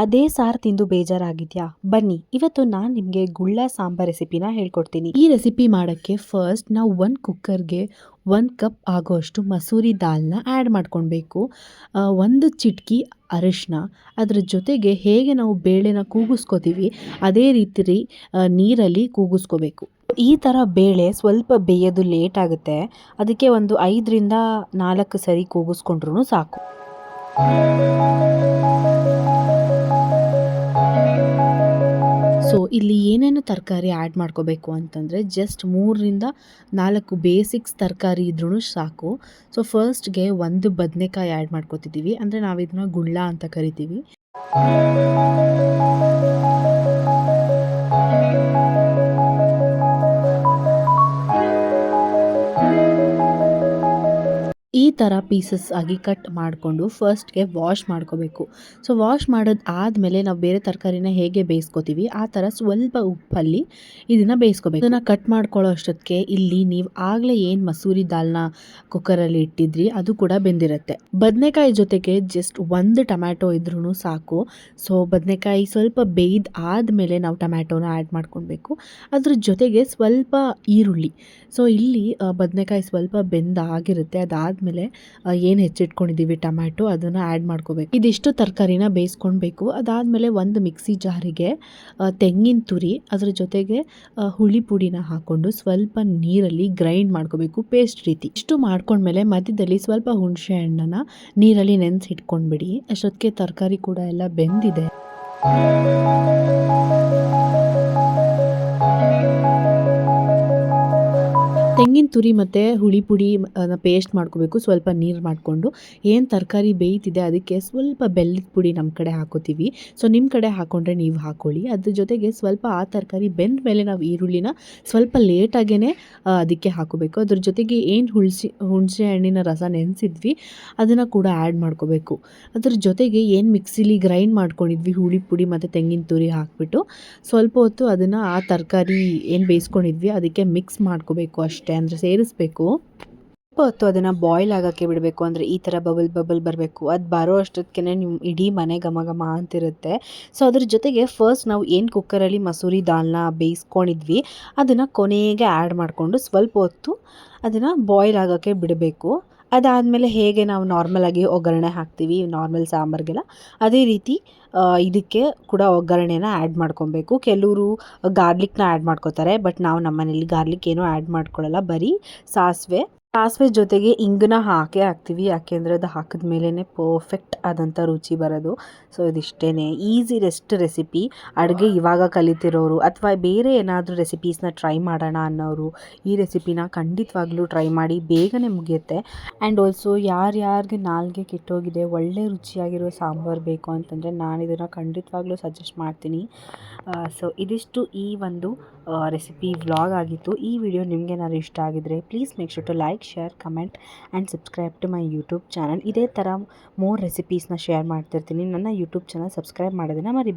ಅದೇ ಸಾರು ತಿಂದು ಬೇಜಾರಾಗಿದ್ಯಾ? ಬನ್ನಿ, ಇವತ್ತು ನಾನು ನಿಮಗೆ ಗುಳ್ಳ ಸಾಂಬಾರ್ ರೆಸಿಪಿನ ಹೇಳ್ಕೊಡ್ತೀನಿ. ಈ ರೆಸಿಪಿ ಮಾಡೋಕ್ಕೆ ಫಸ್ಟ್ ನಾವು ಒಂದು ಕುಕ್ಕರ್ಗೆ ಒಂದು ಕಪ್ ಆಗೋಷ್ಟು ಮಸೂರಿ ದಾಲ್ನ ಆ್ಯಡ್ ಮಾಡ್ಕೊಳ್ಬೇಕು ಒಂದು ಚಿಟ್ಕಿ ಅರಿಶಿನ ಅದರ ಜೊತೆಗೆ ಹೇಗೆ ನಾವು ಬೇಳೆನ ಕೂಗಿಸ್ಕೋತೀವಿ, ಅದೇ ರೀತಿ ನೀರಲ್ಲಿ ಕೂಗಿಸ್ಕೋಬೇಕು. ಈ ಥರ ಬೇಳೆ ಸ್ವಲ್ಪ ಬೇಯೋದು ಲೇಟ್ ಆಗುತ್ತೆ. ಅದಕ್ಕೆ ಒಂದು ಐದರಿಂದ ನಾಲ್ಕು ಸರಿ ಕೂಗಿಸ್ಕೊಂಡ್ರೂ ಸಾಕು. ಸೊ ಇಲ್ಲಿ ಏನೇನು ತರಕಾರಿ ಆ್ಯಡ್ ಮಾಡ್ಕೋಬೇಕು ಅಂತಂದರೆ ಜಸ್ಟ್ ಮೂರರಿಂದ ನಾಲ್ಕು ಬೇಸಿಕ್ಸ್ ತರಕಾರಿ ಇದ್ರೂ ಸಾಕು. ಸೊ ಫಸ್ಟ್ಗೆ ಒಂದು ಬದನೆಕಾಯಿ ಆ್ಯಡ್ ಮಾಡ್ಕೋತಿದ್ದೀವಿ. ಅಂದರೆ ನಾವು ಇದನ್ನ ಗುಳ್ಳ ಅಂತ ಕರಿತೀವಿ. ಥರ ಪೀಸಸ್ ಆಗಿ ಕಟ್ ಮಾಡಿಕೊಂಡು ಫಸ್ಟ್ಗೆ ವಾಶ್ ಮಾಡ್ಕೋಬೇಕು. ಸೊ ವಾಶ್ ಮಾಡೋದು ಆದಮೇಲೆ ನಾವು ಬೇರೆ ತರಕಾರಿನ ಹೇಗೆ ಬೇಯಿಸ್ಕೋತೀವಿ, ಆ ಥರ ಸ್ವಲ್ಪ ಉಪ್ಪಲ್ಲಿ ಇದನ್ನು ಬೇಯಿಸ್ಕೋಬೇಕು. ಇದನ್ನು ಕಟ್ ಮಾಡ್ಕೊಳ್ಳೋ ಅಷ್ಟೊತ್ತಿಗೆ ಇಲ್ಲಿ ನೀವು ಆಗಲೇ ಏನು ಮಸೂರಿ ದಾಲ್ನ ಕುಕ್ಕರಲ್ಲಿ ಇಟ್ಟಿದ್ರಿ, ಅದು ಕೂಡ ಬೆಂದಿರುತ್ತೆ. ಬದನೆಕಾಯಿ ಜೊತೆಗೆ ಜಸ್ಟ್ ಒಂದು ಟೊಮ್ಯಾಟೊ ಇದ್ರೂ ಸಾಕು. ಸೊ ಬದನೆಕಾಯಿ ಸ್ವಲ್ಪ ಬೇಯ್ದು ಆದಮೇಲೆ ನಾವು ಟೊಮ್ಯಾಟೊನ ಆ್ಯಡ್ ಮಾಡ್ಕೊಳ್ಬೇಕು. ಅದ್ರ ಜೊತೆಗೆ ಸ್ವಲ್ಪ ಈರುಳ್ಳಿ. ಸೊ ಇಲ್ಲಿ ಬದನೆಕಾಯಿ ಸ್ವಲ್ಪ ಬೆಂದಾಗಿರುತ್ತೆ, ಅದಾದಮೇಲೆ ಏನು ಹೆಚ್ಚಿಟ್ಕೊಂಡಿದ್ದೀವಿ ಟೊಮ್ಯಾಟೊ, ಅದನ್ನು ಆ್ಯಡ್ ಮಾಡ್ಕೋಬೇಕು. ಇದಿಷ್ಟು ತರಕಾರಿನ ಬೇಯಿಸ್ಕೊಳ್ಬೇಕು ಅದಾದಮೇಲೆ ಒಂದು ಮಿಕ್ಸಿ ಜಾರಿಗೆ ತೆಂಗಿನ ತುರಿ, ಅದರ ಜೊತೆಗೆ ಹುಳಿ ಪುಡಿನ ಹಾಕ್ಕೊಂಡು ಸ್ವಲ್ಪ ನೀರಲ್ಲಿ ಗ್ರೈಂಡ್ ಮಾಡ್ಕೋಬೇಕು ಪೇಸ್ಟ್ ರೀತಿ. ಇಷ್ಟು ಮಾಡ್ಕೊಂಡ್ಮೇಲೆ ಮಧ್ಯದಲ್ಲಿ ಸ್ವಲ್ಪ ಹುಣಸೆ ಹಣ್ಣನ್ನು ನೀರಲ್ಲಿ ನೆನೆಸಿಟ್ಕೊಂಡ್ಬಿಡಿ. ಅಷ್ಟೊತ್ತಿಗೆ ತರಕಾರಿ ಕೂಡ ಎಲ್ಲ ಬೆಂದಿದೆ. ತೆಂಗಿನ ತುರಿ ಮತ್ತು ಹುಳಿ ಪುಡಿ ಪೇಸ್ಟ್ ಮಾಡ್ಕೋಬೇಕು, ಸ್ವಲ್ಪ ನೀರು ಮಾಡಿಕೊಂಡು. ಏನು ತರಕಾರಿ ಬೇಯ್ತಿದೆ ಅದಕ್ಕೆ ಸ್ವಲ್ಪ ಬೆಲ್ಲದ ಪುಡಿ ನಮ್ಮ ಕಡೆ ಹಾಕೋತೀವಿ. ಸೊ ನಿಮ್ಮ ಕಡೆ ಹಾಕ್ಕೊಂಡ್ರೆ ನೀವು ಹಾಕ್ಕೊಳ್ಳಿ ಅದ್ರ ಜೊತೆಗೆ ಸ್ವಲ್ಪ ಆ ತರಕಾರಿ ಬೆಂದ ಮೇಲೆ ನಾವು ಈರುಳ್ಳಿನ ಸ್ವಲ್ಪ ಲೇಟಾಗೇ ಅದಕ್ಕೆ ಹಾಕೋಬೇಕು. ಅದ್ರ ಜೊತೆಗೆ ಏನು ಹುಣಸಿ ಹುಣಸೆ ಹಣ್ಣಿನ ರಸ ನೆನೆಸಿದ್ವಿ, ಅದನ್ನು ಕೂಡ ಆ್ಯಡ್ ಮಾಡ್ಕೋಬೇಕು. ಅದ್ರ ಜೊತೆಗೆ ಏನು ಮಿಕ್ಸಿಲಿ ಗ್ರೈಂಡ್ ಮಾಡ್ಕೊಂಡಿದ್ವಿ, ಹುಳಿ ಪುಡಿ ಮತ್ತು ತೆಂಗಿನ ತುರಿ ಹಾಕ್ಬಿಟ್ಟು, ಸ್ವಲ್ಪ ಹೊತ್ತು ಅದನ್ನು ಆ ತರಕಾರಿ ಏನು ಬೇಯಿಸ್ಕೊಂಡಿದ್ವಿ, ಅದಕ್ಕೆ ಮಿಕ್ಸ್ ಮಾಡ್ಕೋಬೇಕು ಅಷ್ಟೇ. ಅಂದರೆ ಸೇರಿಸ್ಬೇಕು. ಸ್ವಲ್ಪ ಹೊತ್ತು ಅದನ್ನು ಬಾಯ್ಲ್ ಆಗೋಕ್ಕೆ ಬಿಡಬೇಕು. ಅಂದರೆ ಈ ಥರ ಬಬಲ್ ಬಬಲ್ ಬರಬೇಕು. ಅದು ಬರೋ ಅಷ್ಟೊತ್ತಿಗೆ ನಿಮ್ಮ ಇಡೀ ಮನೆ ಘಮ ಘಮ ಅಂತಿರುತ್ತೆ. ಸೊ ಅದ್ರ ಜೊತೆಗೆ ಫಸ್ಟ್ ನಾವು ಏನು ಕುಕ್ಕರಲ್ಲಿ ಮಸೂರಿ ದಾಲ್ನ ಬೇಯಿಸ್ಕೊಂಡಿದ್ವಿ, ಅದನ್ನು ಕೊನೆಗೆ ಆ್ಯಡ್ ಮಾಡಿಕೊಂಡು ಸ್ವಲ್ಪ ಹೊತ್ತು ಅದನ್ನು ಬಾಯ್ಲ್ ಆಗೋಕ್ಕೆ ಬಿಡಬೇಕು. ಅದಾದಮೇಲೆ ಹೇಗೆ ನಾವು ನಾರ್ಮಲಾಗಿ ಒಗ್ಗರಣೆ ಹಾಕ್ತೀವಿ ನಾರ್ಮಲ್ ಸಾಂಬಾರಿಗೆಲ್ಲ, ಅದೇ ರೀತಿ ಇದಕ್ಕೆ ಕೂಡ ಒಗ್ಗರಣೆನ ಆ್ಯಡ್ ಮಾಡ್ಕೊಬೇಕು. ಕೆಲವರು ಗಾರ್ಲಿಕ್ನ ಆ್ಯಡ್ ಮಾಡ್ಕೋತಾರೆ ಬಟ್ ನಾವು ನಮ್ಮನೇಲಿ ಗಾರ್ಲಿಕ್ ಏನೂ ಆ್ಯಡ್ ಮಾಡ್ಕೊಳ್ಳಲ್ಲ ಬರೀ ಸಾಸಿವೆ. ಸಾಸಿವೆ ಜೊತೆಗೆ ಇಂಗನ್ನ ಹಾಕೇ ಹಾಕ್ತೀವಿ, ಯಾಕೆಂದರೆ ಅದು ಹಾಕಿದ ಮೇಲೇ ಪರ್ಫೆಕ್ಟ್ ಆದಂಥ ರುಚಿ ಬರೋದು. ಸೊ ಇದಿಷ್ಟೇ ಈಸಿ ರೆಸ್ಟ್ ರೆಸಿಪಿ ಅಡುಗೆ ಇವಾಗ ಕಲಿತಿರೋರು ಅಥವಾ ಬೇರೆ ಏನಾದರೂ ರೆಸಿಪೀಸ್ನ ಟ್ರೈ ಮಾಡೋಣ ಅನ್ನೋರು, ಈ ರೆಸಿಪಿನ ಖಂಡಿತವಾಗ್ಲೂ ಟ್ರೈ ಮಾಡಿ ಬೇಗನೆ ಮುಗಿಯುತ್ತೆ. ಆ್ಯಂಡ್ ಆಲ್ಸೋ ಯಾರ್ಯಾರಿಗೆ ನಾಲ್ಗೆ ಕೆಟ್ಟೋಗಿದೆ, ಒಳ್ಳೆ ರುಚಿಯಾಗಿರೋ ಸಾಂಬಾರು ಬೇಕು ಅಂತಂದರೆ ನಾನು ಇದನ್ನು ಖಂಡಿತವಾಗ್ಲೂ ಸಜೆಸ್ಟ್ ಮಾಡ್ತೀನಿ. ಸೊ ಇದಿಷ್ಟು ಈ ಒಂದು ರೆಸಿಪಿ ವ್ಲಾಗ್ ಆಗಿತ್ತು. ಈ ವಿಡಿಯೋ ನಿಮಗೇನಾದ್ರು ಇಷ್ಟ ಆಗಿದ್ರೆ please make sure to like share comment and subscribe to my YouTube channel ಇದೇ ಥರ ಮೋರ್ ರೆಸಿಪೀಸ್ನ ಶೇರ್ ಮಾಡ್ತಿರ್ತೀನಿ. ನನ್ನ ಯೂಟ್ಯೂಬ್ ಚಾನಲ್ ಸಬ್ಸ್ಕ್ರೈಬ್ ಮಾಡೋದನ್ನು ಮರಿ